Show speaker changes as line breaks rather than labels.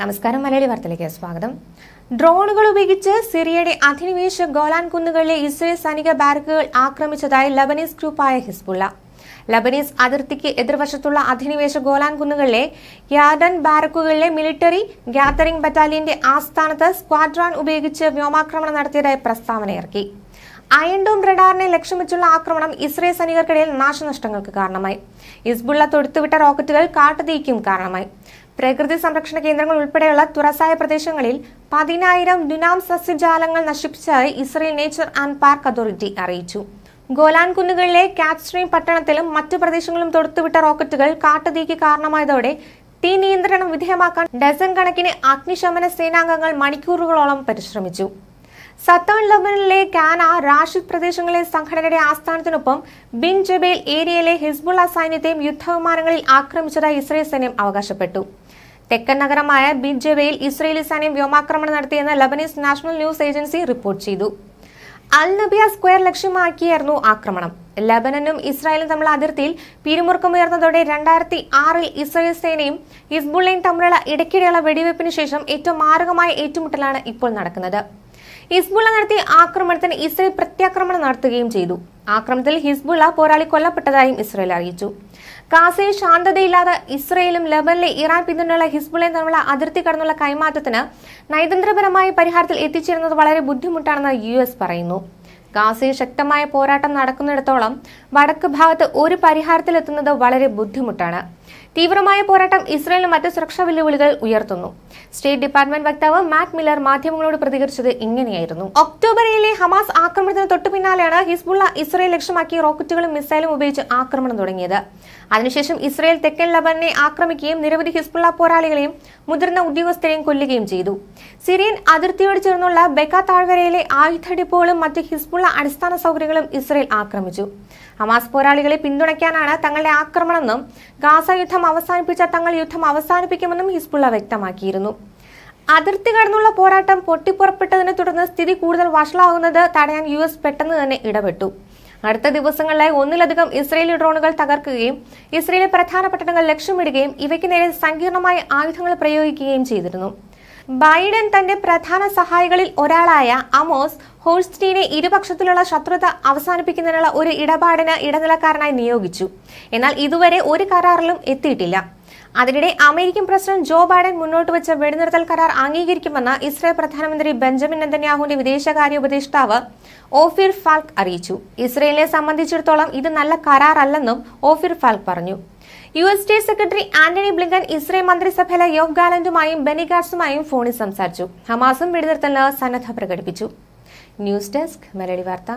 നമസ്കാരം മലയാളി വാർത്തയിലേക്ക് സ്വാഗതം. ഡ്രോണുകൾ ഉപയോഗിച്ച് സിറിയയുടെ അധിനിവേശ ഗോലാൻ കുന്നുകളിലെ ഇസ്രയേൽ സൈനിക ബാരക്കുകൾ ആക്രമിച്ചതായി ലബനീസ് ഗ്രൂപ്പായ ഹിസ്ബുള്ള. ലബനീസ് അതിർത്തിക്ക് എതിർവശത്തുള്ള അധിനിവേശ ഗോലാൻ കുന്നുകളിലെ യാദൻ ബാരക്കുകളിലെ മിലിറ്ററി ഗ്യാതറിംഗ് ബറ്റാലിയന്റെ ആസ്ഥാനത്ത് സ്ക്വാഡ്രോൺ ഉപയോഗിച്ച് വ്യോമാക്രമണം നടത്തിയതായി പ്രസ്താവന ഇറക്കി അയൺഡോം റഡാറിനെ ലക്ഷ്യം വെച്ചുള്ള ആക്രമണം ഇസ്രയേൽ സൈനികർക്കിടയിൽ നാശനഷ്ടങ്ങൾക്ക് കാരണമായി. ഇസ്ബുള്ള തൊടുത്തുവിട്ട റോക്കറ്റുകൾ കാട്ടുതീക്കും കാരണമായി. പ്രകൃതി സംരക്ഷണ കേന്ദ്രങ്ങൾ ഉൾപ്പെടെയുള്ള തുറസായ പ്രദേശങ്ങളിൽ പതിനായിരം ദുനാം സസ്യജാലങ്ങൾ നശിപ്പിച്ചതായി Israel nature and park authority അറിയിച്ചു. ഗോലാൻ കുന്നുകളിലെ കാറ്റ്സ്ട്രീം പട്ടണത്തിലും മറ്റു പ്രദേശങ്ങളിലും തൊടുത്തുവിട്ട റോക്കറ്റുകൾ കാട്ടുതീക്ക് കാരണമായതോടെ തീ നിയന്ത്രണം വിധേയമാക്കാൻ ഡസൻ കണക്കിന് അഗ്നിശമന സേനാംഗങ്ങൾ മണിക്കൂറുകളോളം പരിശ്രമിച്ചു. സത്താൻ ലബനിലെ കാന റാഷിദ് പ്രദേശങ്ങളിലെ സംഘടനയുടെ ആസ്ഥാനത്തിനൊപ്പം ബിൻ ജബേൽ ഏരിയയിലെ ഹിസ്ബുള്ള സൈന്യത്തെയും യുദ്ധവിമാനങ്ങളിൽ ആക്രമിച്ചതായി ഇസ്രയേൽ സൈന്യം അവകാശപ്പെട്ടു. തെക്കൻ നഗരമായ ബിൻ ജബേൽ ഇസ്രയേലി സൈന്യം വ്യോമാക്രമണം നടത്തിയെന്ന് Lebanese national news agency report ചെയ്തു. അൽ നബിയ സ്ക്വയർ ലക്ഷ്യമാക്കിയായിരുന്നു ആക്രമണം. ലബനനും ഇസ്രായേലും തമ്മിലുള്ള അതിർത്തിയിൽ പിരിമുറുക്കമുയർന്നതോടെ രണ്ടായിരത്തി ആറിൽ ഇസ്രായേൽ സേനയും ഹിസ്ബുള്ളയും തമ്മിലുള്ള ഇടയ്ക്കിടെയുള്ള വെടിവയ്പ്പിന് ശേഷം ഏറ്റവും മാരകമായ ഏറ്റുമുട്ടലാണ് ഇപ്പോൾ നടക്കുന്നത്. ഹിസ്ബുള്ള നടത്തിയ ആക്രമണത്തിന് ഇസ്രയേൽ പ്രത്യാക്രമണം നടത്തുകയും ചെയ്തു. ആക്രമണത്തിൽ ഹിസ്ബുള്ള പോരാളി കൊല്ലപ്പെട്ടതായും ഇസ്രയേൽ അറിയിച്ചു. ഗാസയിൽ ശാന്തതയില്ലാതെ ഇസ്രയേലും ലബനിലെ ഇറാൻ പിന്തുണയുള്ള ഹിസ്ബുള്ളയും തമ്മിലുള്ള അതിർത്തി കടന്നുള്ള കൈമാറ്റത്തിന് നയതന്ത്രപരമായ പരിഹാരത്തിൽ എത്തിച്ചേരുന്നത് വളരെ ബുദ്ധിമുട്ടാണെന്ന് യു പറയുന്നു. ഗാസയിൽ ശക്തമായ പോരാട്ടം നടക്കുന്നിടത്തോളം വടക്ക് ഭാഗത്ത് ഒരു പരിഹാരത്തിലെത്തുന്നത് വളരെ ബുദ്ധിമുട്ടാണ്. തീവ്രമായ പോരാട്ടം ഇസ്രയേലിന് മറ്റ് സുരക്ഷാ വെല്ലുവിളികൾ ഉയർത്തുന്നു. സ്റ്റേറ്റ് ഡിപ്പാർട്ട്മെന്റ് വക്താവ് മാറ്റ് മില്ലർ മാധ്യമങ്ങളോട് പ്രതികരിച്ചത് ഇങ്ങനെയായിരുന്നു. ഒക്ടോബർ ഏഴിലെ ഹമാസ് ആക്രമണത്തിന് തൊട്ടു പിന്നാലെയാണ് ഹിസ്ബുള്ള ഇസ്രയേൽ ലക്ഷ്യമാക്കി റോക്കറ്റുകളും മിസൈലും ഉപയോഗിച്ച് ആക്രമണം തുടങ്ങിയത്. അതിനുശേഷം ഇസ്രയേൽ തെക്കൻ ലബനെ ആക്രമിക്കുകയും നിരവധി ഹിസ്ബുള്ള പോരാളികളെയും മുതിർന്ന ഉദ്യോഗസ്ഥരെയും കൊല്ലുകയും ചെയ്തു. സിറിയൻ അതിർത്തിയോട് ചേർന്നുള്ള ബെക്ക താഴ്വരയിലെ ആയുധ ഡിപ്പോകളും മറ്റ് ഹിസ്ബുള്ള അടിസ്ഥാന സൗകര്യങ്ങളും ഇസ്രയേൽ ആക്രമിച്ചു. ഹമാസ് പോരാളികളെ പിന്തുണയ്ക്കാനാണ് തങ്ങളുടെ ആക്രമണമെന്നും ഗാസ യുദ്ധം അവസാനിപ്പിച്ച തങ്ങൾ യുദ്ധം അവസാനിപ്പിക്കുമെന്നും ഹിസ്ബുള്ള വ്യക്തമാക്കിയിരുന്നു. അതിർത്തി കടന്നുള്ള പോരാട്ടം പൊട്ടിപ്പുറപ്പെട്ടതിനെ തുടർന്ന് സ്ഥിതി കൂടുതൽ വഷളാകുന്നത് തടയാൻ യു എസ് പെട്ടെന്ന് തന്നെ ഇടപെട്ടു. അടുത്ത ദിവസങ്ങളിലായി ഒന്നിലധികം ഇസ്രയേലി ഡ്രോണുകൾ തകർക്കുകയും ഇസ്രയേലി പ്രധാന പട്ടണങ്ങൾ ലക്ഷ്യമിടുകയും ഇവയ്ക്ക് നേരെ സങ്കീർണമായ ആയുധങ്ങൾ പ്രയോഗിക്കുകയും ചെയ്തിരുന്നു. ബൈഡൻ തന്റെ പ്രധാന സഹായികളിൽ ഒരാളായ അമോസ് ഹോൾസ്റ്റീനെ ഇരുപക്ഷത്തിലുള്ള ശത്രുത അവസാനിപ്പിക്കുന്നതിനുള്ള ഒരു ഇടപാടിന് ഇടനിലക്കാരനായി നിയോഗിച്ചു. എന്നാൽ ഇതുവരെ ഒരു കരാറിലും എത്തിയിട്ടില്ല. അതിനിടെ അമേരിക്കൻ പ്രസിഡന്റ് ജോ ബൈഡൻ മുന്നോട്ട് വെച്ച വെടിനിർത്തൽ കരാർ അംഗീകരിക്കുമെന്ന് ഇസ്രായേൽ പ്രധാനമന്ത്രി ബെഞ്ചമിൻ നെതന്യാഹുവിന്റെ വിദേശകാര്യ ഉപദേഷ്ടാവ് ഓഫിർ ഫാൽക്ക് അറിയിച്ചു. ഇസ്രയേലിനെ സംബന്ധിച്ചിടത്തോളം ഇത് നല്ല കരാറല്ലെന്നും ഓഫിർ ഫാൽക്ക് പറഞ്ഞു. U S state secretary Antony Blinken Israel മന്ത്രിസഭയിലെ യോഗ് ഗാലന്റുമായും ബെനിഗാസുമായും ഫോണിൽ സംസാരിച്ചു. ഹമാസും വെടിനിർത്തലിന് സന്നദ്ധ പ്രകടിപ്പിച്ചു. ന്യൂസ് ഡെസ്ക് മലയാളി വാർത്ത.